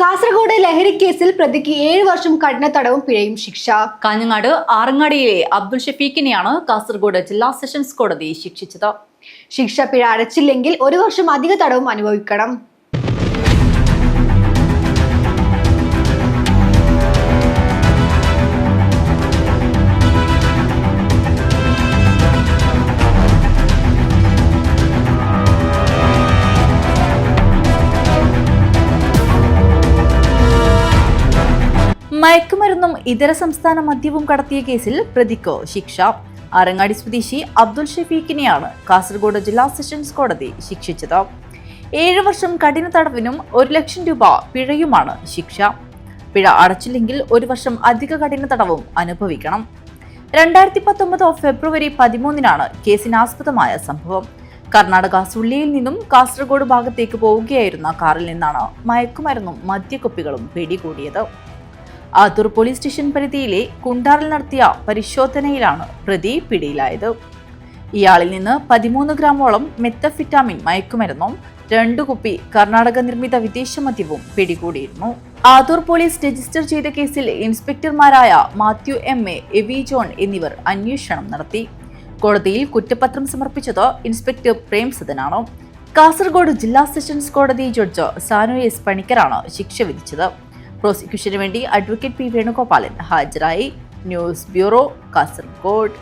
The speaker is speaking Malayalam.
കാസർഗോഡ് ലഹരിക്കേസിൽ കേസിൽ പ്രതിക്ക് ഏഴ് വർഷം കഠിന തടവും പിഴയും ശിക്ഷ. കാഞ്ഞങ്ങാട് ആറങ്ങാടിയിലെ അബ്ദുൾ ഷഫീഖിനെയാണ് കാസർഗോഡ് ജില്ലാ സെഷൻസ് കോടതി ശിക്ഷിച്ചത്. ശിക്ഷ പിഴ അടച്ചില്ലെങ്കിൽ ഒരു വർഷം അധിക തടവും അനുഭവിക്കണം. മയക്കുമരുന്നും ഇതര സംസ്ഥാന മദ്യവും കടത്തിയ കേസിൽ പ്രതിക്ക് ശിക്ഷ. ആറങ്ങാടി സ്വദേശി അബ്ദുൾ ഷഫീഖിനെയാണ് കാസർഗോഡ് ജില്ലാ സെഷൻസ് കോടതി ശിക്ഷിച്ചത്. ഏഴു വർഷം കഠിന തടവിനും ഒരു ലക്ഷം രൂപ പിഴയുമാണ് ശിക്ഷ. പിഴ അടച്ചില്ലെങ്കിൽ ഒരു വർഷം അധിക കഠിന തടവും അനുഭവിക്കണം. രണ്ടായിരത്തി പത്തൊമ്പത് ഫെബ്രുവരി പതിമൂന്നിനാണ് കേസിനാസ്പദമായ സംഭവം. കർണാടക സുള്ളിയിൽ നിന്നും കാസർഗോഡ് ഭാഗത്തേക്ക് പോവുകയായിരുന്ന കാറിൽ നിന്നാണ് മയക്കുമരുന്നും മദ്യക്കുപ്പികളും പിടികൂടിയത്. ആത്തൂർ പോലീസ് സ്റ്റേഷൻ പരിധിയിലെ കുണ്ടാറിൽ നടത്തിയ പരിശോധനയിലാണ് പ്രതി പിടിയിലായത്. ഇയാളിൽ നിന്ന് പതിമൂന്ന് ഗ്രാമോളം മെത്തഫിറ്റാമിൻ മയക്കുമരുന്നും രണ്ടു കുപ്പി കർണാടക നിർമ്മിത വിദേശ മദ്യവും പിടികൂടിയിരുന്നു. ആതൂർ പോലീസ് രജിസ്റ്റർ ചെയ്ത കേസിൽ ഇൻസ്പെക്ടർമാരായ Mathew M A A V John എന്നിവർ അന്വേഷണം നടത്തി. കോടതിയിൽ കുറ്റപത്രം സമർപ്പിച്ചത് ഇൻസ്പെക്ടർ പ്രേംസദനാണ്. കാസർഗോഡ് ജില്ലാ സെഷൻസ് കോടതി ജഡ്ജ് സാനു എസ് പണിക്കറാണ് ശിക്ഷ വിധിച്ചത്. പ്രോസിക്യൂഷന് വേണ്ടി അഡ്വക്കേറ്റ് പി വേണുഗോപാലൻ ഹാജരായി. News bureau Kasaragod.